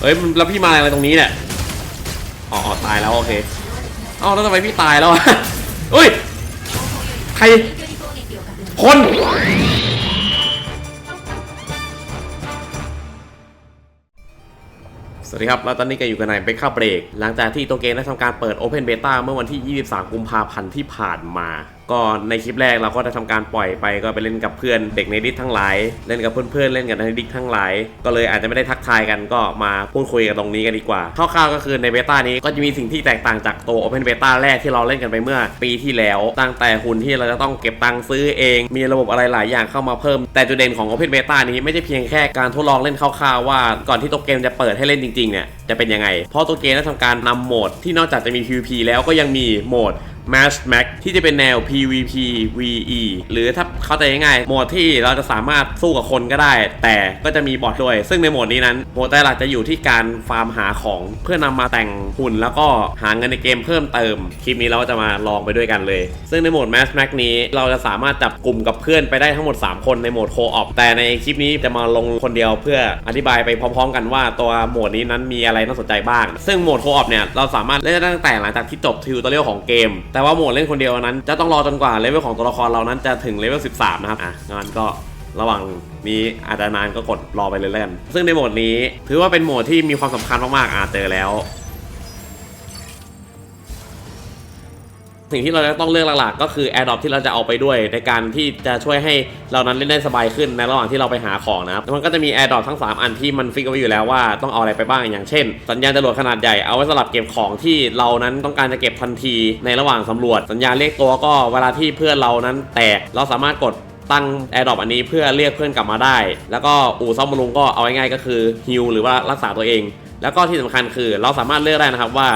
เอ้ยแล้วพี่มาอะไรตรงนี้เนี่ยอ๋ออตายแล้วโอเคเอ้าแล้วทำไมพี่ตายแล้วอะเฮ้ยใครคนสวัสดีครับ แล้วตอนนี้ก็อยู่กันในเบคค่าเบรก หลังจากที่ตัวเกมได้ทำการเปิด Open Beta เมื่อวันที่ 23 กุมภาพันธ์ที่ผ่านมา ก็ในคลิปแรกเราก็ได้ทำการปล่อยไปก็ไปเล่นกับเพื่อนเด็กในดิสทั้งหลาย เล่นกับเพื่อนๆเล่นกับในดิสทั้งหลาย ก็เลยอาจจะไม่ได้ทักทายกันก็มาพูดคุยกันตรงนี้กันดีกว่าคร่าวๆก็คือในเบต้านี้ก็จะมีสิ่งที่แตกต่างจากตัว Open Beta แรกที่เราเล่นกันไปเมื่อปีที่แล้วตั้งแต่หุ่นที่เราจะต้องเก็บตังค์ซื้อเอง มีระบบอะไรหลายอย่างเข้ามาเพิ่ม แต่จุดเด่นของ Open Beta นี้ไม่ใช่เพียงแค่การทดลองเล่นคร่าวๆว่าก่อนที่ตัวเกมจะเปิดให้เล่นจริงๆเนี่ยจะเป็นยังไง เพราะตัวเกมได้ทำการนำโหมดที่นอกจากจะมี PVP แล้วก็ยังมีโหมด Match Max ที่จะเป็นแนว PVP VE หรือถ้าเข้าใจง่ายๆโหมดที่เราจะสามารถสู้กับคนก็ได้ แต่ก็จะมีบอทด้วย ซึ่งในโหมดนี้นั้นโหมดแต่หลักจะอยู่ที่การฟาร์มหาของเพื่อนำมาแต่งหุ่น แล้วก็หาเงินในเกมเพิ่มเติม คลิปนี้เราก็จะมาลองไปด้วยกันเลย ซึ่งในโหมด Match Max นี้เราจะสามารถจับกลุ่มกับเพื่อนไปได้ทั้งหมด 3 คนในโหมดโคออปแต่ในคลิปนี้จะมาลงคนเดียวเพื่ออธิบายไปพร้อม ๆ กันว่าตัวโหมดนี้นั้นมีอะไรน่าสนใจบ้าง ซึ่งโหมดโคออปเนี่ยเราสามารถเล่นได้ตั้งแต่หลังจากที่จบทิวตอเรียลของเกมแต่ว่าโหมดเล่นคนเดียวนั้น จะต้องรอจนกว่าเลเวลของตัวละครเรานั้นจะถึงเลเวล 13 นะครับ อะงั้นก็ระหว่างนี้อาจจะนานก็กดรอไปเรื่อยๆซึ่งในโหมดนี้ ถือว่าเป็นโหมดที่มีความสำคัญมากๆอาจเจอแล้ว สิ่งที่เราจะต้องเลือกหลักๆก็คือ Air d r o p ที่เราจะเอาไปด้วย ในการที่จะช่วยให้เรานั้นเล่นได้สบายขึ้นในระหว่างที่เราไปหาของนะครับมันก็จะมี Air d r o p ทั้ง 3 อันที่มันฟิกไว้อยู่แล้วว่าต้องเอาอะไรไปบ้างอย่างเช่น สัญญาณจรวดขนาดใหญ่เอาไว้สำหรับเก็บของที่เรานั้นต้องการจะเก็บทันทีในระหว่างสำรวจ สัญญาณเรียกตัวก็เวลาที่เพื่อนเรานั้นแตกเราสามารถกดตั้ง Air d r o p อันนี้เพื่อเรียกเพื่อนกลับมาได้ แล้วก็อู่ซ่อมบำรุงก็เอาง่ายๆก็คือฮิลหรือว่ารักษาตัวเอง แล้วก็ที่สำคัญคือเราสามารถเลือกได้นะครับว่า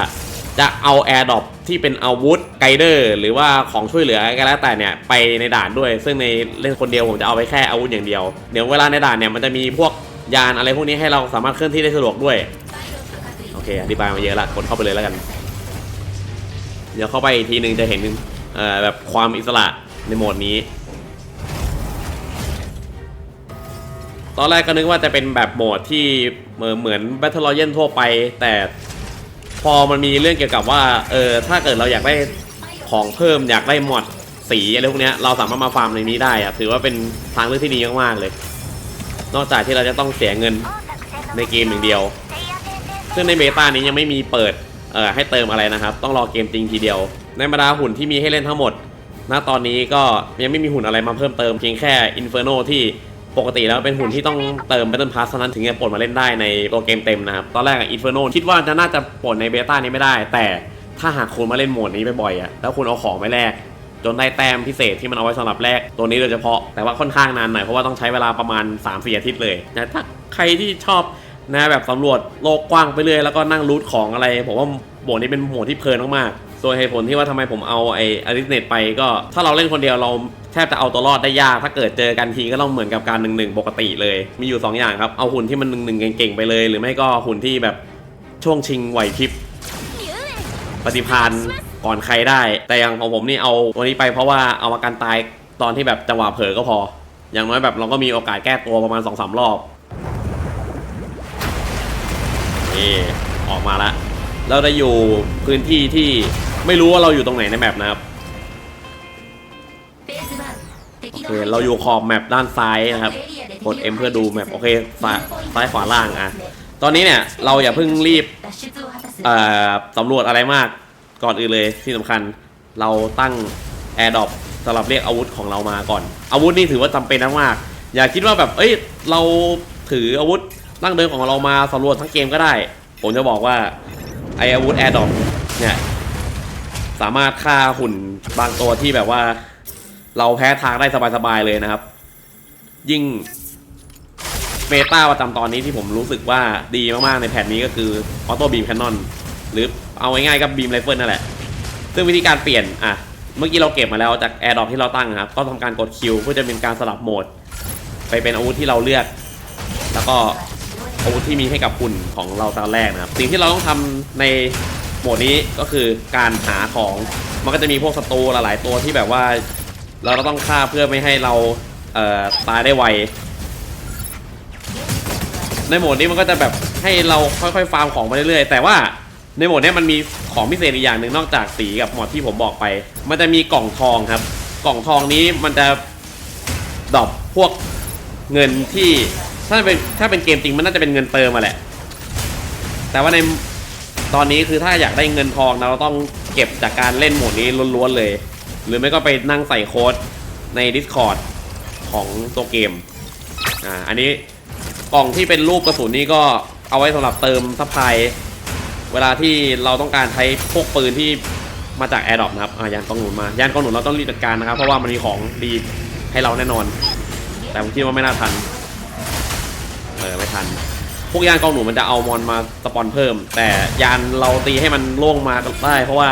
จะเอา Air d r o p ที่เป็นอาวุธไกเดอร์หรือว่าของช่วยเหลือก็แล้วแต่เนี่ยไปในด่านด้วย ซึ่งในเล่นคนเดียวผมจะเอาไปแค่อาวุธอย่างเดียวเดี๋ยวเวลาในด่านเนี่ยมันจะมีพวกยานอะไรพวกนี้ให้เราสามารถเคลื่อนที่ได้สะดวกด้วยโอเคอธิบายมาเยอะละกดเข้าไปเลยแล้วกัน เดี๋ยวเข้าไปอีกทีหนึ่งจะเห็นเอ่อแบบความอิสระในโหมดนี้ตอนแรกก็นึกว่าจะเป็นแบบโหมดที่เหมือนเหมือน Battle Royale ทั่วไป แต่ พอมันมีเรื่องเกี่ยวกับว่าเออถ้าเกิดเราอยากได้ของเพิ่มอยากได้มอดสีอะไรพวกเนี้ยเราสามารถมาฟาร์มในนี้ได้อะถือว่าเป็นทางเลือกที่ดีมากๆเลย นอกจากที่เราจะต้องเสียเงินในเกมอย่างเดียว ซึ่งในเบต้านี้ยังไม่มีเปิดเอ่อให้เติมอะไรนะครับ ต้องรอเกมจริงทีเดียว ในบรรดาหุ่นที่มีให้เล่นทั้งหมดณตอนนี้ก็ยังไม่มีหุ่นอะไรมาเพิ่มเติมเพียงแค่ Inferno ที่ ปกติแล้วเป็นหุ่นที่ต้องเติม Battle Pass เท่านั้นถึงจะปลดมาเล่นได้ในตัวเกมเต็มนะครับตอนแรกอะ Inferno คิดว่าจะน่าจะปลดในเบต้านี้ไม่ได้ แต่ถ้าหากคุณมาเล่นโหมดนี้บ่อยๆอะแล้วคุณเอาของไปแลกจนได้แต้มพิเศษที่มันเอาไว้สำหรับแลกตัวนี้โดยเฉพาะ แต่ว่าค่อนข้างนานหน่อยเพราะว่าต้องใช้เวลาประมาณ 3-4อาทิตย์เลยนะถ้าใครที่ชอบนะแบบสำรวจโลกกว้างไปเรื่อยแล้วก็นั่งรูทของอะไรผมว่าโหมดนี้เป็นโหมดที่เพลินมากๆ ส่วเหตุผลที่ว่าทำไมผมเอาไอ้อลิสเนตไปก็ถ้าเราเล่นคนเดียวเราแทบจะเอาตัวรอดได้ยาก ถ้าเกิดเจอกันทีก็ต้องเหมือนกับการหนึ่งหนึ่งปกติเลย มีอยู่ 2 อย่างครับ เอาหุ่นที่มันหนึ่งหนึ่งเก่งๆไปเลย หรือไม่ก็หุ่นที่แบบช่วงชิงไหวพริบปฏิพานก่อนใครได้ แต่อย่างของผมนี่เอาวันนี้ไปเพราะว่าเอามากันตายตอนที่แบบจังหวะเผลอก็พอ อย่างน้อยแบบเราก็มีโอกาสแก้ตัวประมาณ2อสรอบนี่ออกมาละ เราจะอยู่พื้นที่ที่ไม่รู้ว่าเราอยู่ตรงไหนในแมปนะครับโอเคเราอยู่ขอบแมปด้านซ้ายนะครับกด M เพื่อดูแมปโอเคซ้ายซ้ายขวาล่างอะตอนนี้เนี่ยเราอย่าเพิ่งรีบเอ่อสำรวจอะไรมากก่อนอื่นเลยที่สำคัญเราตั้ง Air d r o p สำหรับเรียกอาวุธของเรามาก่อน อาวุธนี่ถือว่าจำเป็นมากๆอย่าคิดว่าแบบเอ้ยเราถืออาวุธตั้งเดิมของเรามาสำรวจทั้งเกมก็ได้ ผมจะบอกว่า ไออาวุธ Air d r o p เนี่ยสามารถฆ่าหุ่นบางตัวที่แบบว่า เราแพ้ทางได้สบายๆเลยนะครับ ยิ่งเมตาประจำตอนนี้ที่ผมรู้สึกว่าดีมากๆในแผ่นนี้ก็คือออโต้บีมแคนนอนหรือเอาง่ายๆกับบีมไรเฟิลนั่นแหละ ซึ่งวิธีการเปลี่ยนอะเมื่อกี้เราเก็บมาแล้วจากแอร์ดรอปที่เราตั้งครับ ก็ทำการกดคิวเพื่อจะเป็นการสลับโหมด ไปเป็นอาวุธที่เราเลือก แล้วก็ อาวุธที่มีให้กับหุ่นของเราตอนแรกนะครับ สิ่งที่เราต้องทำในโหมดนี้ก็คือการหาของมันก็จะมีพวกศัตรูหลายๆตัวที่แบบว่า เราต้องฆ่าเพื่อไม่ให้เราเตายได้ไวในโหมดนี้มันก็จะแบบให้เราค่อยๆฟาร์มของไปเรื่อยๆแต่ว่าในโหมดนี้มันมีของพิเศษอีกอย่างหนึ่งนอกจากสีกับหมอดที่ผมบอกไป มันจะมีกล่องทองครับ กล่องทองนี้มันจะดรอปพวกเงินที่ ถ้าเป็นถ้าเป็นเกมจริงมันน่าจะเป็นเงินเติมมาแหละ แต่ว่าในตอนนี้คือถ้าอยากได้เงินทองนะเราต้องเก็บจากการเล่นโหมดนี้ล้วนๆเลย หรือไม่ก็ไปนั่งใส่โค้ดใน Discord ของตัวเกม อ่า อันนี้กล่องที่เป็นรูปกระสุนนี่ก็เอาไว้สำหรับเติมซัพพลายเวลาที่เราต้องการใช้พวกปืนที่มาจาก Air d r o p นะครับอ่ายานกองหนุนมายานกองหนุนเราต้องรีบจัดการนะครับ เพราะว่ามันมีของดีให้เราแน่นอน แต่ผมคิดว่าไม่น่าทัน ออไม่ทัน พวกยานกองหนุนมันจะเอามอนมาสปอนเพิ่ม แต่ยานเราตีให้มันโล่งมาได้เพราะว่า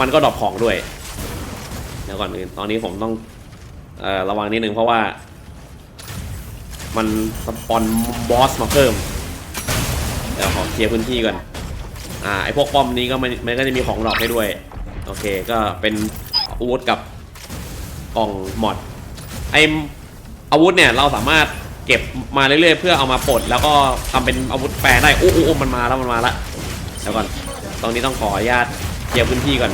มันก็ดรอปของด้วยเดี๋ยวก่อนอื่นตอนนี้ผมต้องเอ่อระวังนิดนึงเพราะว่า มันสปอนบอสมาเพิ่มเดี๋ยวขอเคลียร์พื้นที่ก่อนอ่าไอพวกป้อมนี้ก็มันมันก็จะมีของดรอปให้ด้วยโอเคก็เป็นอาวุธกับกล่องมอดไออาวุธเนี่ยเราสามารถ เก็บมาเรื่อยๆ เพื่อเอามาปลดแล้วก็ทำเป็นอาวุธแปรได้อู้อู้มันมาแล้วมันมาแล้วเดี๋ยวก่อนตรงนี้ต้องขออนุญาตเคลียร์พื้นที่ก่อน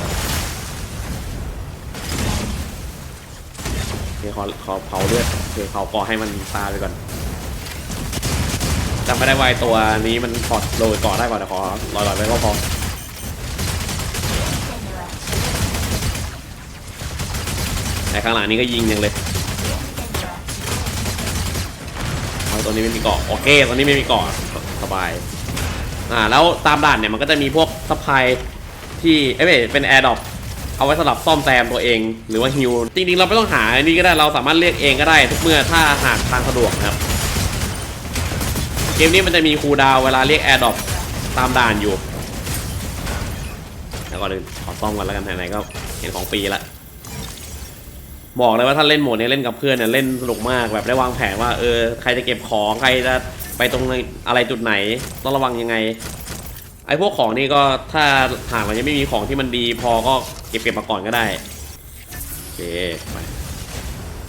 โอเคขอขอเผาเลือดโอเคเผาก่อให้มันตายไปก่อนจำไม่ได้วาไอ้ตัวนี้มันพอดโรยก่อได้ก่อนแต่ขอลอยๆไปก็พอแต่ข้างหลังนี้ก็ยิงยังเลย ตัวนี้ไม่มีเกาะโอเคตัวนี้ไม่มีเกาะสบายอ่าแล้วตามด่านเนี่ยมันก็จะมีพวกซัพพลายที่เอ้ยไม่เป็นแอร์ดรอปเอาไว้สำหรับซ่อมแซมตัวเอง หรือว่าฮิวจริงๆเราไม่ต้องหาอันนี้ก็ได้เราสามารถเรียกเองก็ได้ ทุกเมื่อถ้าหากทางสะดวกครับ เกมนี้มันจะมีคูดาวเวลาเรียกแอร์ดรอปตามด่านอยู่ แล้วก็เดินขอซ่อมกันแล้วกันไหนๆก็เห็นของปีละ บอกเลยว่าถ้าเล่นโหมดเนี้เล่นกับเพื่อนเนี่ยเล่นสนุกมากแบบได้วางแผนว่าเออใครจะเก็บของใครจะไปตรงไหนอะไรจุดไหนต้องระวังยังไงไอ้พวกของนี่ก็ถ้าหากมันยังไม่มีของที่มันดีพอก็เก็บเก็บมาก่อนก็ได้โอเคไป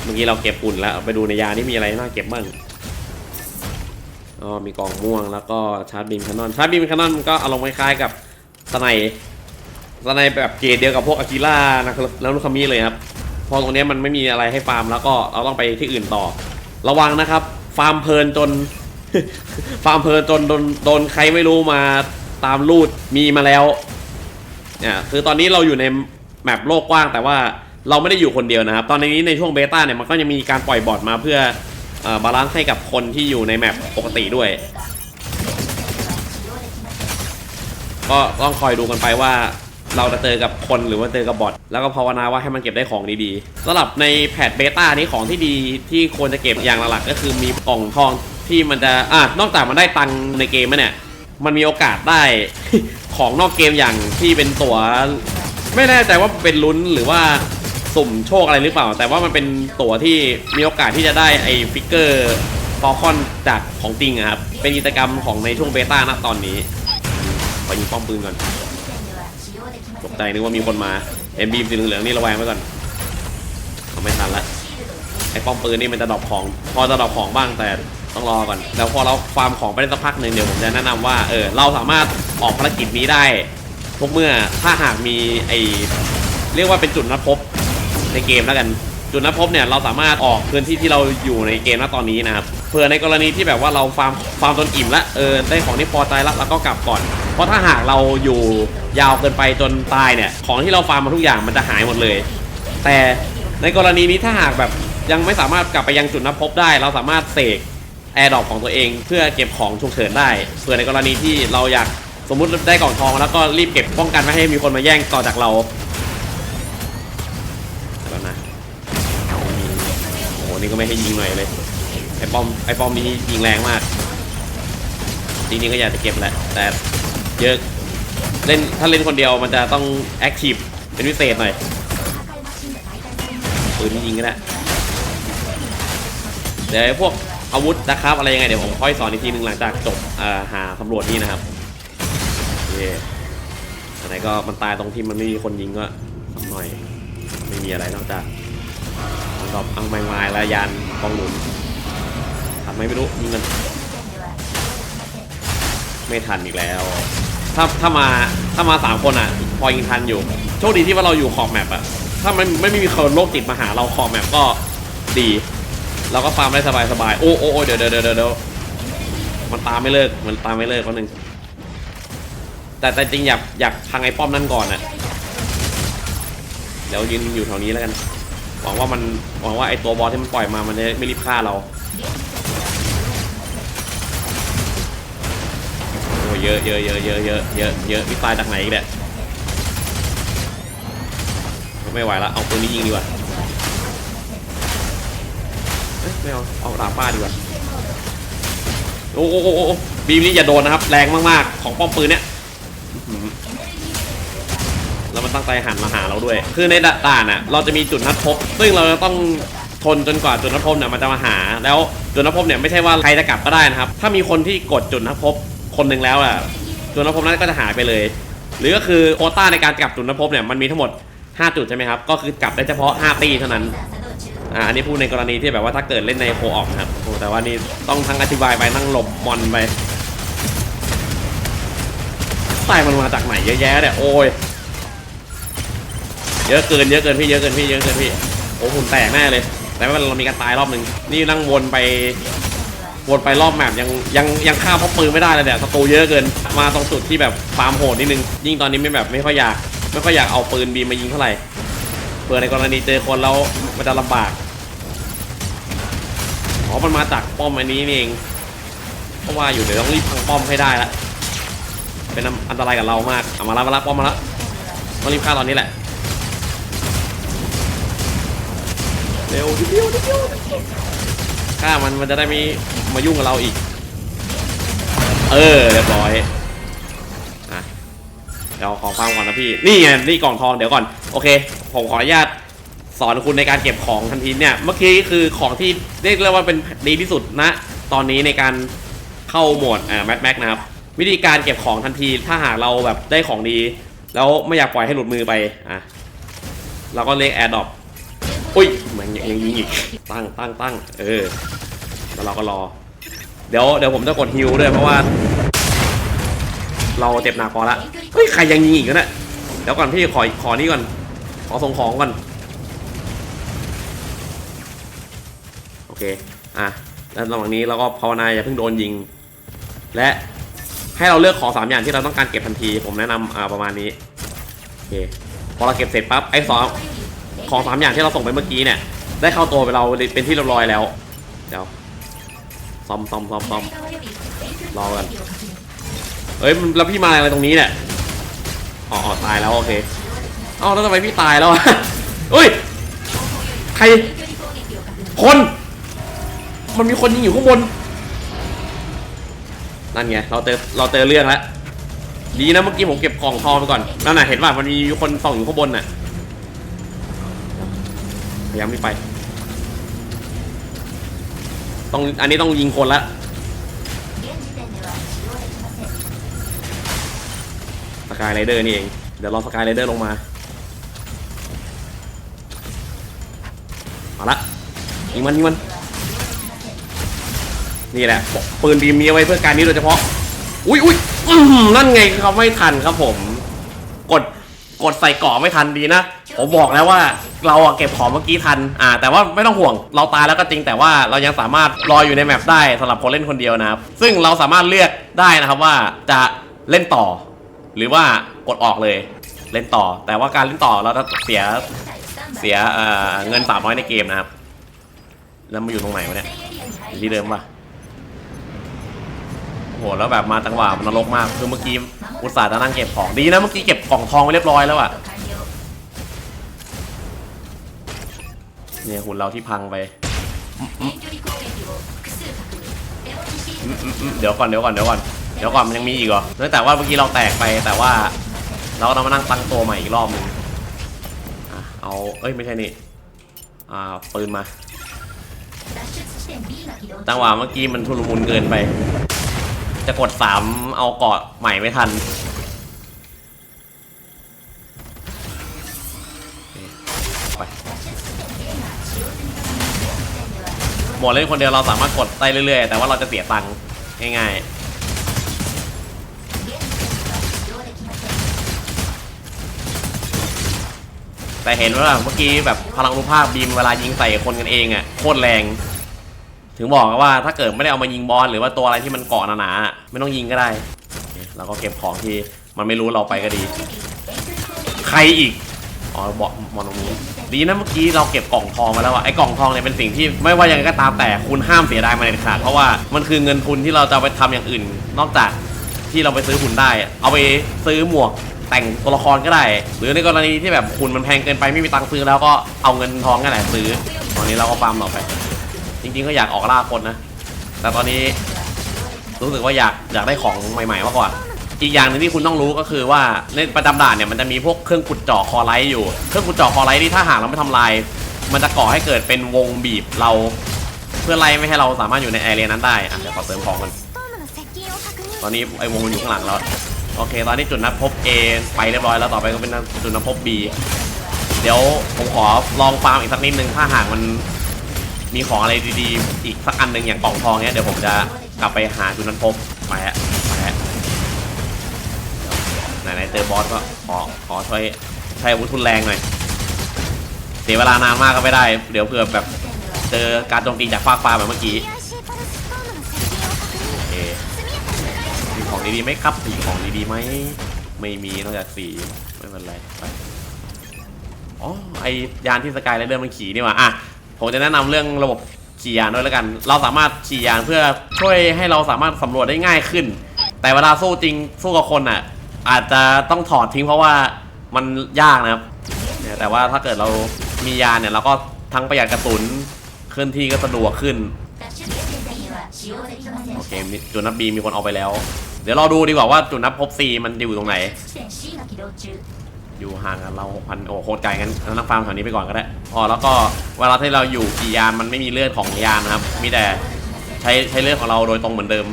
เมื่อกี้เราเก็บปุ่นแล้วไปดูในยานี่มีอะไรน่าเก็บบ้างอ๋อมีกล่องม่วงแล้วก็ชาร์จบีมแคนนอนชาร์จบีมแคนนอนมันก็อารมณ์คล้ายๆกับสไนสไนแบบเกรดเดียวกับพวกอากิล่านะครับแล้วลูกคามิเลยครับ พอตรงนี้มันไม่มีอะไรให้ฟาร์มแล้วก็เราต้องไปที่อื่นต่อ ระวังนะครับ ฟาร์มเพลินจน ฟาร์มเพลินจนโดนโดนใครไม่รู้มาตามลูดมีมาแล้วเนี่ยคือตอนนี้เราอยู่ในแมปโลกกว้าง แต่ว่าเราไม่ได้อยู่คนเดียวนะครับ ตอนนี้ในช่วงเบต้าเนี่ยมันก็จะมีการปล่อยบอทมาเพื่อบาลานซ์ให้กับคนที่อยู่ในแมปปกติด้วย ก็ต้องคอยดูกันไปว่า เราจะเจอกับคนหรือว่าเจอกับบอทแล้วก็ภาวนาว่าให้มันเก็บได้ของดีๆสำหรับในแพทเบต้านี้ของที่ดีที่ควรจะเก็บอย่างหลักๆก็คือมีกล่องทองที่มันจะอะนอกจากมันได้ตังค์ในเกมแล้วเนี่ย มันมีโอกาสได้ของนอกเกมอย่างที่เป็นตัว ไม่แน่ใจว่าเป็นลุ้นหรือว่าสุ่มโชคอะไรหรือเปล่า แต่ว่ามันเป็นตั๋วที่มีโอกาสที่จะได้ไอ้ฟิกเกอร์ฟอลคอนจากของจริงครับ เป็นกิจกรรมของในช่วงเบต้าณตอนนี้ ขอยิงป้อมปืนก่อน ตกใจนึกว่ามีคนมาเอ็นบีมสีเหลืองๆนี่ระแวงไว้ก่อนเอาไม่ทันละไอ้ป้อมปืนนี่มันจะดรอปของ พอจะดรอปของบ้างแต่ต้องรอก่อน แล้วพอเราฟาร์มของไปได้สักพักหนึ่งเดี๋ยวผมจะแนะนำว่าเออเราสามารถออกภารกิจนี้ได้ทุกเมื่อถ้าหากมีไอเรียกว่าเป็นจุดนัดพบในเกมแล้วกัน จุดนัดพบเนี่ยเราสามารถออกพื้นที่ที่เราอยู่ในเกมณตอนนี้นะครับ ผื่อในกรณีที่แบบว่าเราฟาร์มฟาร์มจนอิ่มแล้วเออได้ของที่พอใจแล้วเราก็กลับก่อน เพราะถ้าหากเราอยู่ยาวเกินไปจนตายเนี่ย ของที่เราฟาร์มมาทุกอย่างมันจะหายหมดเลย แต่ในกรณีนี้ถ้าหากแบบยังไม่สามารถกลับไปยังจุดนัดพบได้ เราสามารถเสกแอร์ดรอปของตัวเองเพื่อเก็บของฉุกเฉินได้เผื่อในกรณีที่เราอยากสมมุติได้กล่องทองแล้วก็รีบเก็บป้องกันไม่ให้มีคนมาแย่งต่อจากเราแล้วนะโอ้โหนี่ก็ไม่ให้ยิงหน่อยเลย ไอ้ป้อมไอ้ป้อมนี้ยิงแรงมากจริงๆก็อยากจะเก็บแหละแต่เยอะเล่นถ้าเล่นคนเดียวมันจะต้องแอคทีฟเป็นพิเศษหน่อยปืนที่ยิงก็ได้เดี๋ยวพวกอาวุธนะครับอะไรยังไงเดี๋ยวผมค่อยสอนอีกทีหนึ่งหลังจากจบหาสำรวจนี่นะครับโอเคอันไหนก็มันตายตรงที่มันไม่มีคนยิงก็สักหน่อย ไม่มีอะไรนอกจากดอบอังไมงไม้และยานกองหนุน ทำไมไม่รู้ยิงกันไม่ทันอีกแล้ว ถ้าถ้ามาถ้ามาสามคนอะ พอยิงทันอยู่ โชคดีที่ว่าเราอยู่ขอบแมปอะ ถ้ามันไม่มีคนโลกติดมาหาเราขอบแมปก็ดีเราก็ฟาร์มได้สบายสบายๆโอ้โอ้เดี๋ยวเดี๋ยวเดี๋ยวเดี๋ยวมันตามไม่เลิกมันตามไม่เลิกคนหนึ่งแต่แต่จริงอยากอยากพังไอ้ป้อมนั่นก่อนอะเดี๋ยวยืนอยู่แถวนี้แล้วกันหวังว่ามันหวังว่าไอ้ตัวบอสที่มันปล่อยมามันจะไม่รีบฆ่าเรา โอ้ เยอะเยอะเยอะเยอะเยอะเยอะเยอะพี่ตายจากไหนอีกเนี่ยไม่ไหวละเอาปืนนี้ยิงดีกว่าเอ้ยไม่เอาเอาดาบป้าดีกว่าโอ้โอ้โอ้โอ้บีมนี่อย่าโดนนะครับ แรงมากๆ ของป้อมปืนเนี่ยแล้วมันตั้งใจหันมาหาเราด้วย คือในด่านน่ะ เราจะมีจุดนัดพบ ซึ่งเราจะต้องทนจนกว่าจุดนัดพบเนี่ยมันจะมาหา แล้วจุดนัดพบเนี่ยไม่ใช่ว่าใครจะกลับก็ได้นะครับ ถ้ามีคนที่กดจุดนัดพบ คนหนึ่งแล้วอะจุดนัดพนั้นก็จะหายไปเลย หรือก็คือโควต้าในการกลับจุดนัดพเนี่ยมันมีทั้งหมด 5 จุดใช่ไหมครับ ก็คือกลับได้เฉพาะ 5 ตีเท่านั้นอ่าอันนี้พูดในกรณีที่แบบว่าถ้าเกิดเล่นในโคออกนะครับโอ้แต่ว่านี่ต้องทั้งอธิบายไปนั่งหลบมอนไปใต้มันมาจากไหนเยอะแยะเนี่ยโอ้ยเยอะเกินเยอะเกินพี่เยอะเกินพี่เยอะเกินพี่โอ้หุ่นแตกแน่เลย แต่ว่าเรามีการตายรอบหนึ่งนี่นั่งวนไป วนไปรอบแมปยังยังยังฆ่าเพราะปืนไม่ได้เลยเนี่ยศัตรูเยอะเกิน มาตรงจุดที่แบบฟาร์มโหดนิดนึง ยิ่งตอนนี้ไม่แบบไม่ค่อยอยากไม่ค่อยอยากเอาปืนบีมมายิงเท่าไหร่เผื่อในกรณีเจอคนแล้วมันจะลำบากอ๋อมันมาจากป้อมอันนี้นี่เองเพราะว่าอยู่เดี๋ยวต้องรีบพังป้อมให้ได้ละเป็นอันตรายกับเรามากเอามาละมาละป้อมมาละต้องรีบฆ่าตอนนี้แหละเร็วนิดเดียวนิดเดียวนิดเดียว ฆ่ามันมันจะได้ไม่มายุ่งกับเราอีก เออเรียบร้อยอะเดี๋ยวขอฟังก่อนนะพี่ นี่ไงนี่กล่องทองเดี๋ยวก่อน โอเค ผมขออนุญาตสอนคุณในการเก็บของทันทีเนี่ย เมื่อกี้คือของที่เรียกว่าเป็นดีที่สุดนะ ตอนนี้ในการเข้าโหมดอ่าแมทแม็กนะครับ วิธีการเก็บของทันทีถ้าหากเราแบบได้ของดี แล้วไม่อยากปล่อยให้หลุดมือไปอะเราก็เรียกแอร์ดรอป อุ้ยมันยังยังยิงอีกตั้งตั้งตั้งเออแล้วเราก็รอ เดี๋ยวเดี๋ยวผมจะกดฮิวด้วยเพราะว่า เราเจ็บหนักพอละเฮ้ยใครยังยิงอีกวะเนี่ยเดี๋ยวก่อนพี่ขอขอนี่ก่อน ขอส่งของก่อนโอเคอะแล้วระหว่างนี้เราก็ภาวนาอย่าเพิ่งโดนยิง และให้เราเลือกของสามอย่างที่เราต้องการเก็บทันที ผมแนะนำอ่าประมาณนี้โอเคพอเราเก็บเสร็จปั๊บไอ้สอง ของสามอย่างที่เราส่งไปเมื่อกี้เนี่ย ได้เข้าตัวไปเราเป็นที่เรียบร้อยแล้ว เดี๋ยวซ่อมซ่อมซ่อมซ่อมรอกันเอ้ยแล้วพี่มาอะไรตรงนี้เนี่ยอ๋อตายแล้วโอเคอ้าแล้วทำไมพี่ตายแล้วอะเฮ้ยใคร คน มันมีคนยิงอยู่ข้างบน นั่นไง เราเจอเราเจอเรื่องแล้ว ดีนะเมื่อกี้ผมเก็บกล่องทองไปก่อน นั่นน่ะเห็นว่ามันมีคนส่องอยู่ข้างบนน่ะ พยายามไม่ไป ต้องอันนี้ต้องยิงคนละสกายไรเดอร์นี่เอง เดี๋ยวรอสกายไรเดอร์ลงมา มาละยิงมันยิงมัน นี่แหละ ปืนบีมมีไว้เพื่อการนี้โดยเฉพาะ อุ้ยอุ้ยนั่นไงเขาไม่ทันครับผม กด กดใส่เกาะไม่ทันดีนะ ผมบอกแล้วว่าเราอะเก็บของเมื่อกี้ทัน อ่า แต่ว่าไม่ต้องห่วง เราตายแล้วก็จริงแต่ว่าเรายังสามารถรออยู่ในแมปได้สำหรับคนเล่นคนเดียวนะครับ ซึ่งเราสามารถเลือกได้นะครับว่าจะเล่นต่อ หรือว่ากดออกเลยเล่นต่อ แต่ว่าการเล่นต่อเราจะเสียเสียเงินสามร้อยในเกมนะครับ แล้วมาอยู่ตรงไหนวะเนี่ยที่เดิมปะ โหแล้วแบบมาจังหวะมันนรกมากคือเมื่อกี้อุตส่าห์จะนั่งเก็บของดีนะเมื่อกี้เก็บกล่องทองไว้เรียบร้อยแล้วอะเนี่ยหุ่นเราที่พังไปเดี๋ยวก่อนเดี๋ยวก่อนเดี๋ยวก่อนเดี๋ยวก่อนมันยังมีอีกเหรอเนื่องจากว่าเมื่อกี้เราแตกไปแต่ว่า เราก็ต้องมานั่งตั้งตัวใหม่อีกรอบหนึงอะเอาเอ้ยไม่ใช่นี่อ่าปืนมาจังหวะเมื่อกี้มันทุลมุนเกินไป จะกดสามเอาเกาะใหม่ไม่ทัน หมดเล่นคนเดียวเราสามารถกดได้เรื่อยๆ แต่ว่าเราจะเสียตังค์ง่ายๆแต่เห็นว่าเมื่อกี้แบบพลังรูปภาพบีมเวลายิงใส่คนกันเองอะ่ะโคตรแรง ถึงบอกว่าถ้าเกิดไม่ได้เอามายิงบอลหรือว่าตัวอะไรที่มันเกาะหนาๆไม่ต้องยิงก็ได้เราก็เก็บของที่มันไม่รู้เราไปก็ดี ใครอีกอ๋อบอกมอนตรงนี้ดีนะเมื่อกี้เราเก็บกล่องทองมาแล้วอะไอ้กล่องทองเนี่ยเป็นสิ่งที่ไม่ว่ายังไงก็ตามแต่คุณห้ามเสียดายมันเด็ดขาดเพราะว่ามันคือเงินทุนที่เราจะไปทำอย่างอื่น นอกจากที่เราไปซื้อหุ่นได้ เอาไปซื้อหมวกแต่งตัวละครก็ได้ หรือในกรณีที่แบบหุ่นมันแพงเกินไปไม่มีตังค์ซื้อแล้วก็เอาเงินทองนั่นแหละซื้อตอนนี้เราก็ฟาร์มต่อไป ริงๆก็อยากออกล่าคนนะ แต่ตอนนี้รู้สึกว่าอยากอยากได้ของใหม่ๆมากกว่าอีกอย่างหนึ่งที่คุณต้องรู้ก็คือว่าในประจำด่านเนี่ยมันจะมีพวกเครื่องขุดเจาะคอไลท์อยู่ เครื่องขุดเจาะคอไลท์นี่ถ้าหากเราไม่ทำลาย มันจะก่อให้เกิดเป็นวงบีบเรา เพื่อไล่ไม่ให้เราสามารถอยู่ในแอเรียนั้นได้อะเดี๋ยวขอเสริมของมัน ตอนนี้ไอ้วงมันอยู่ข้างหลังเราโอเค ตอนนี้จุดนัดพบ A ไปเรียบร้อยแล้วต่อไปก็เป็นจุดนัดพบ B เดี๋ยวผมขอลองฟาร์มอีกสักนิดนึงถ้าหากมัน มีของอะไรดีๆ อีกสักอันหนึ่งอย่างกล่องทองเนี้ยเดี๋ยวผมจะกลับไปหาจุดนั้นพบไปฮะไปฮะไหนๆเจอบอสก็ขอขอช่วยใช้อาวุธทุนแรงหน่อยเสียเวลานานมากก็ไม่ได้ เดี๋ยวเผื่อแบบเจอการโจมตีจากฟากฟ้าแบบเมื่อกี้โอเคมีของดีๆไหมครับสีของดีๆไหมไม่มีนอกจากสีไม่เป็นไรไปอ๋อไอยานที่สกายไลเดอร์มันขี่นี่ว่าอะ ผมจะแนะนำเรื่องระบบขี่ยานด้วยแล้วกัน เราสามารถขี่ยานเพื่อช่วยให้เราสามารถสำรวจได้ง่ายขึ้น แต่เวลาสู้จริงสู้กับคนอะ อาจจะต้องถอดทิ้งเพราะว่ามันยากนะครับเนี่ยแต่ว่าถ้าเกิดเรามียานเนี่ยเราก็ทั้งประหยัดกระสุนเคลื่อนที่ก็สะดวกขึ้นโอเคจุดนับบีมีคนเอาไปแล้ว เดี๋ยวเราดูดีกว่าว่าจุดนับพบซีมันอยู่ตรงไหน อยู่ห่างกันเราพันโอ้โคตรไกลงั้นนักฟาร์มแถวนี้ไปก่อนก็ได้ อ๋อแล้วก็เวลาที่เราอยู่กี่ยานมันไม่มีเลือดของยานนะครับ มีแต่ใช้ใช้เลือดของเราโดยตรงเหมือนเดิม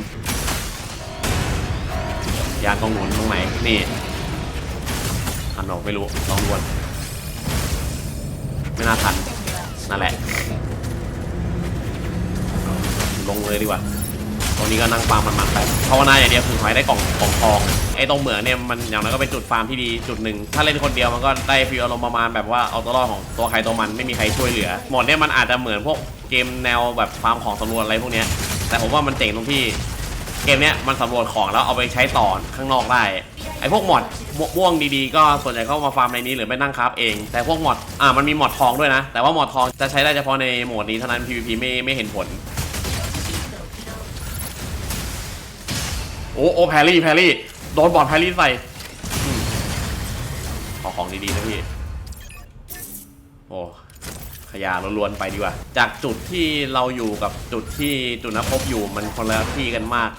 ยานตรงหนุนตรงไหนนี่ทันหรอไม่รู้ลองดวนไม่น่าทันนั่นแหละลงเลยดีกว่า รงนี้ก็นั่งฟาร์มมันๆไปภาวนาอย่างเดียวคือขอให้ได้กล่องกล่องทองไอ้ตรงเหมืองเนี่ยมันอย่างน้อยก็เป็นจุดฟาร์มที่ดีจุดหนึ่งถ้าเล่นคนเดียวมันก็ได้ฟีลอารมณ์ประมาณแบบว่าเอาตัวรอดของตัวใครตัวมันไม่มีใครช่วยเหลือหมดเนี่ยมันอาจจะเหมือนพวกเกมแนวแบบฟาร์มของสำรวจอะไรพวกเนี้ยแต่ผมว่ามันเจ๋งตรงที่เกมเนี้ยมันสำรวจของแล้วเอาไปใช้ต่อข้างนอกได้ไอ้พวกมอดม่วงดีๆ ก็ส่วนใหญ่ก็มาฟาร์มในนี้หรือไปนั่งคราฟเอง แต่พวกมอดอ่ามันมีมอดทองด้วยนะ แต่ว่ามอดทองจะใช้ได้เฉพาะในโหมดนี้เท่านั้น PVP ไม่ไม่เห็นผล โอ้โอ้แพรี่แพรี่โดนบอดแพรี่ใส่ขอของดีๆนะพี่ โอ้ขยะล้วนๆไปดีกว่า จากจุดที่เราอยู่กับจุดที่จุดนัดพบอยู่มันคนละที่กันมาก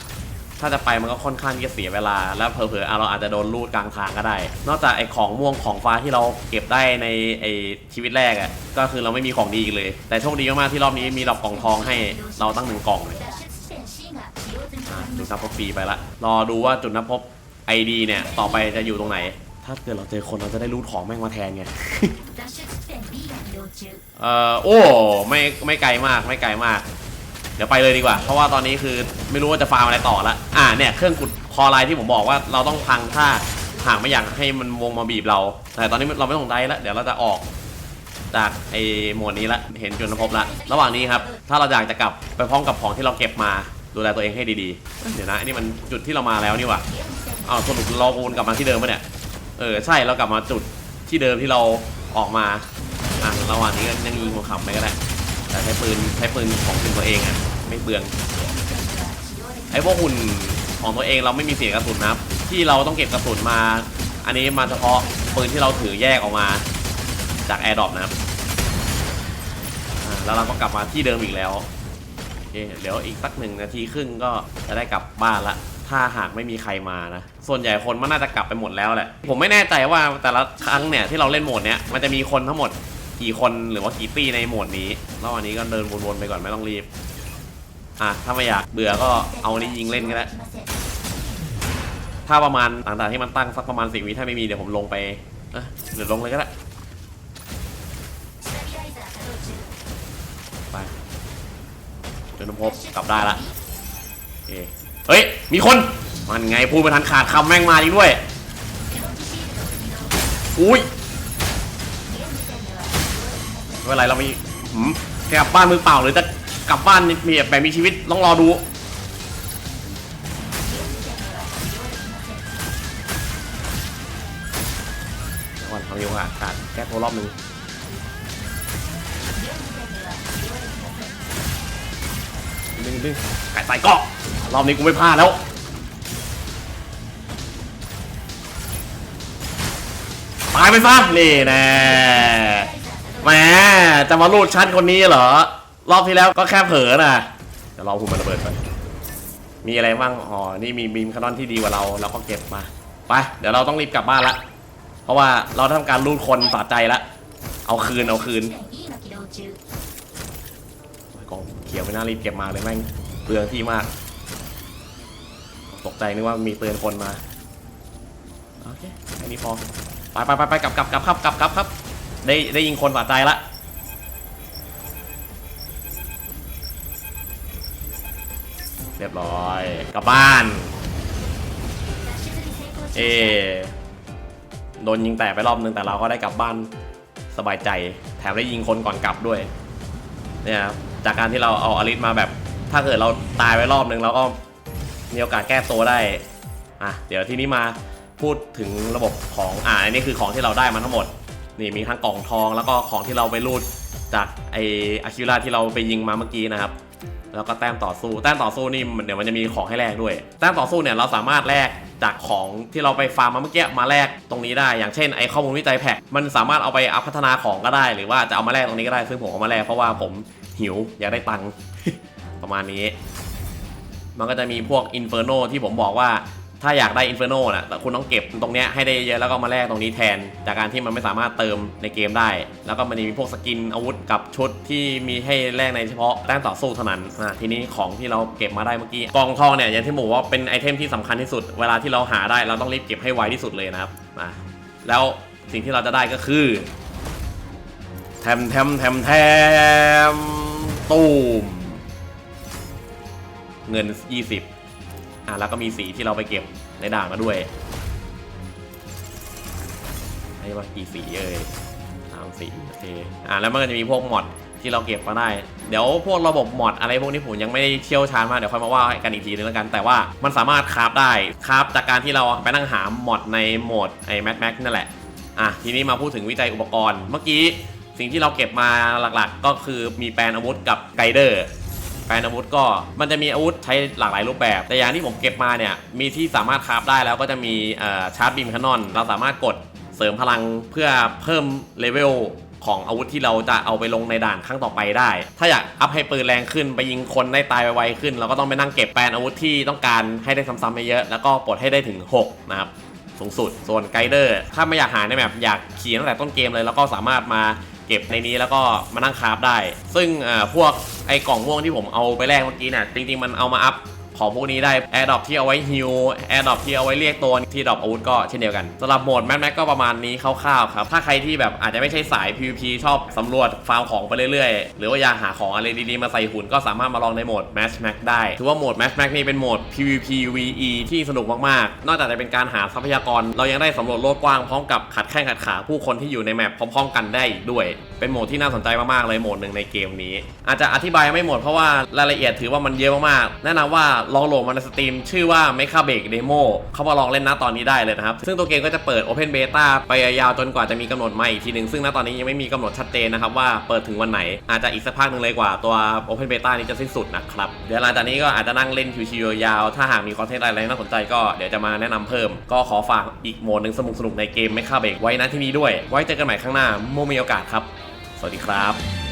ถ้าจะไปมันก็ค่อนข้างที่จะเสียเวลา แล้วเผลอๆเราอาจจะโดนลูดกลางทางก็ได้ นอกจากไอ้ของม่วงของฟ้าที่เราเก็บได้ในไอ้ชีวิตแรกอะ่ะก็คือเราไม่มีของดีอีกเลย แต่โชคดีมากๆที่รอบนี้มีดอกกล่องทองให้เราตั้งหนึ่งกล่องเลย ดนับพบฟรีไปละ รอดูว่าจุดนับพบ ID เนี่ย ต่อไปจะอยู่ตรงไหน ถ้าเกิดเราเจอคนเราจะได้รูดของแม่งมาแทนไง เอ่อโอ้ไม่ไม่ไกลมากไม่ไกลมาก เดี๋ยวไปเลยดีกว่า เพราะว่าตอนนี้คือไม่รู้ว่าจะฟาร์มอะไรต่อละอ่าเนี่ยเครื่องขุดคอไลน์ที่ผมบอกว่าเราต้องพังถ้าหากไม่อยากให้มันวงมาบีบเรา แต่ตอนนี้เราไม่ต้องได้แล้วเดี๋ยวเราจะออกจากไอ้หมวดนี้ละเห็นจุดนับพบละ ระหว่างนี้ครับ ถ้าเราอยากจะกลับไปพร้อมกับของที่เราเก็บมา ดูแลตัวเองให้ดีๆ เดี๋ยวนะอันนี้มันจุดที่เรามาแล้วนี่ว่าอ้าสรุปเราวนกลับมาที่เดิมปะเนี่ย เออใช่เรากลับมาจุดที่เดิมที่เราออกมาอะระหว่างนี้ก็ยังยิงหัวขำไปก็ได้ แต่ใช้ปืนใช้ปืนของปืนตัวเองอะไม่เบือง ไอ้พวกหุ่นของตัวเองเราไม่มีเสียกระสุนนะครับ ที่เราต้องเก็บกระสุนมา อันนี้มาเฉพาะปืนที่เราถือแยกออกมาจากแอร์ดรอปนะครับแล้วเราก็กลับมาที่เดิมอีกแล้ว เคเดี๋ยวอีกสักหนึ่งนาทีครึ่งก็จะได้กลับบ้านละถ้าหากไม่มีใครมานะ ส่วนใหญ่คนมันน่าจะกลับไปหมดแล้วแหละ ผมไม่แน่ใจว่าแต่ละครั้งเนี่ยที่เราเล่นโหมดเนี้ยมันจะมีคนทั้งหมดกี่คนหรือว่ากี่ตีในโหมดนี้แล้ววันนี้ก็เดินวนๆไปก่อนไม่ต้องรีบ อะถ้าไม่อยากเบื่อก็เอานี้ยิงเล่นก็ได้ ถ้าประมาณต่างๆที่มันตั้งสักประมาณสิบวิถ้าไม่มีเดี๋ยวผมลงไปเอะเดี๋ยวลงเลยก็ได้ จนพบกลับได้ละโอเคเฮ้ย มีคน มันไงพูดไปทันขาดคำแม่งมาจริงด้วย อุ้ยไม่เป็นไรเรามีหืมกลับบ้านมือเปล่าหรือจะกลับบ้านมีแบบมีชีวิตต้องรอดูเดี๋ยวก่อนเขาเรียกว่าการแก้ตัวรอบนึง ดึงดึงไก่ใส่เก็รอบนี้กูไม่พลาดแล้วตายไปซะนี่แน่แหมจะมาลูดชั้นคนนี้เหรอ รอบที่แล้วก็แค่เผลอนะเดี๋ยวรอหุ่นมันระเบิดก่อนมีอะไรบ้างอ๋อนี่มีบีมคานอนที่ดีกว่าเราเราก็เก็บมาไปเดี๋ยวเราต้องรีบกลับบ้านละเพราะว่าเราทำการลูดคนสะใจละเอาคืนเอาคืน ขียวไม่น่ารีบเก็บมาเลยแม่งเปลืองที่มาก ตกใจนึกว่ามีเตือนคนมา โอเคแค่นี้พอ ไปไปไปไปกลับกลับกลับครับกลับกลับครับ ได้ได้ยิงคนสะใจละเรียบร้อย กลับบ้าน เอ โดนยิงแตกไปรอบนึงแต่เราก็ได้กลับบ้านสบายใจ แถมได้ยิงคนก่อนกลับด้วย เนี่ยครับ จากการที่เราเอาอลิสมาแบบ ถ้าเกิดเราตายไปรอบนึงเราก็มีโอกาสแก้ตัวได้อะเดี๋ยวทีนี้มาพูดถึงระบบของอ่าอันนี้คือของที่เราได้มาทั้งหมดนี่มีทั้งกล่องทองแล้วก็ของที่เราไปรูดจากไออาคิราที่เราไปยิงมาเมื่อกี้นะครับ แล้วก็แต้มต่อสู้แต้มต่อสู้นี่เดี๋ยวมันจะมีของให้แลกด้วยแต้มต่อสู้เนี่ยเราสามารถแลกจากของที่เราไปฟาร์มมาเมื่อกี้มาแลกตรงนี้ได้ อย่างเช่นไอข้อมูลวิจัยแพ็คมันสามารถเอาไปอัพพัฒนาของก็ได้ หรือว่าจะเอามาแลกตรงนี้ก็ได้ซึ่งผมเอามาแลกเพราะว่าผม หิว อยากได้ตังค์ประมาณนี้ มันก็จะมีพวกอินเฟอร์โนที่ผมบอกว่าถ้าอยากได้อินเฟอร์โนน่ะแต่คุณต้องเก็บตรงเนี้ยให้ได้เยอะแล้วก็มาแลกตรงนี้แทน จากการที่มันไม่สามารถเติมในเกมได้ แล้วก็มันจะมีพวกสกินอาวุธกับชุดที่มีให้แลกในเฉพาะแต้มต่อสู้เท่านั้นอะทีนี้ของที่เราเก็บมาได้เมื่อกี้กองทองเนี่ยอย่างที่บอกว่าเป็นไอเทมที่สำคัญที่สุด เวลาที่เราหาได้เราต้องรีบเก็บให้ไวที่สุดเลยนะครับมาแล้วสิ่งที่เราจะได้ก็คือแทมแทมแทมแทม ตูม เงิน 20 อะแล้วก็มีสีที่เราไปเก็บในด่านมาด้วยให้ว่ากี่สีเอ่ยสามสีโอเคอะแล้วมันก็จะมีพวกมอดที่เราเก็บมาได้ เดี๋ยวพวกระบบมอดอะไรพวกนี้ผมยังไม่ได้เชี่ยวชาญมากเดี๋ยวค่อยมาว่ากันอีกทีนึงแล้วกัน แต่ว่ามันสามารถคราฟได้คราฟจากการที่เราไปนั่งหามอดในโหมดไอ้แมทแม็กนั่นแหละอะทีนี้มาพูดถึงวิจัยอุปกรณ์เมื่อกี้ สิ่งที่เราเก็บมาหลักๆ ก็คือมีแปลนอาวุธกับไกเดอร์แปลนอาวุธก็มันจะมีอาวุธใช้หลากหลายรูปแบบ แต่อย่างที่ผมเก็บมาเนี่ยมีที่สามารถคราฟได้แล้วก็จะมีชาร์จบีมคานอน เราสามารถกดเสริมพลังเพื่อเพิ่มเลเวลของอาวุธที่เราจะเอาไปลงในด่านครั้งต่อไปได้ ถ้าอยากอัพให้ปืนแรงขึ้นไปยิงคนได้ตายไวๆขึ้น เราก็ต้องไปนั่งเก็บแปลนอาวุธที่ต้องการให้ได้ซ้ำๆไปเยอะ แล้วก็ปลดให้ได้ถึง 6 นะครับ สูงสุด ส่วนไกด์เดอร์ ถ้าไม่อยากหาในแบบอยากขี่ตั้งแต่ต้นเกมเลย แล้วก็สามารถมา เก็บในนี้แล้วก็มานั่งคราฟได้ ซึ่งพวกไอ้กล่องม่วงที่ผมเอาไปแลกเมื่อกี้เนี่ยจริงๆมันเอามาอัพ ของพวกนี้ได้ Air d r o p ที่เอาไว้ฮิล Air d r o p ที่เอาไว้เรียกตัวที่ดรอปอาวุธก็เช่นเดียวกันสำหรับโหมดแมทแม็กก็ประมาณนี้คร่าวๆครับถ้าใครที่แบบอาจจะไม่ใช่สาย PVP ชอบสำรวจฟาร์มของไปเรื่อยๆ หรือว่าอยากหาของอะไรดีๆมาใส่หุ่นก็สามารถมาลองในโหมด Match Max ได้ถือว่าโหมด Match Max นี่เป็นโหมด PVP VE ที่สนุกมากๆ นอกจากจะเป็นการหาทรัพยากร เรายังได้สำรวจโลกกว้างพร้อมกับขัดแข้งขัดขาผู้คนที่อยู่ในแมปพร้อมๆ กันได้อีกด้วย เป็นโหมดที่น่าสนใจมากๆเลยโหมดหนึ่งในเกมนี้ อาจจะอธิบายไม่หมดเพราะว่ารายละเอียดถือว่ามันเยอะมากๆแนะนำว่าลองโหลดมาในสตรีมชื่อว่า m e c a b a k Demo เขามาลองเล่นนะตอนนี้ได้เลยนะครับ ซึ่งตัวเกมก็จะเปิด Open Beta ไปยาวจนกว่าจะมีกำหนดมาอีกทีหนึ่งซึ่งณตอนนี้ยังไม่มีกำหนดชัดเจนนะครับว่าเปิดถึงวันไหนอาจจะอีกสักพักหนึ่งเลยกว่าตัว Open Beta นี้จะสิ้นสุดนะครับเดี๋ยวหลังจากนี้ก็อาจจะนั่งเล่นชิวๆยาวๆถ้าหากมีคอนเทนต์อะไรน่าสนใจก็เดี๋ยวจะมาแนะนำเพิ่ม ก็ขอฝากอีกโหมดหนึ่งสนุกๆในเกม m e c a b a k ไว้นะที่นี้ด้วย ไว้เจอกันใหม่ข้างหน้าเมื่อมีโอกาสครับ สวัสดีครับ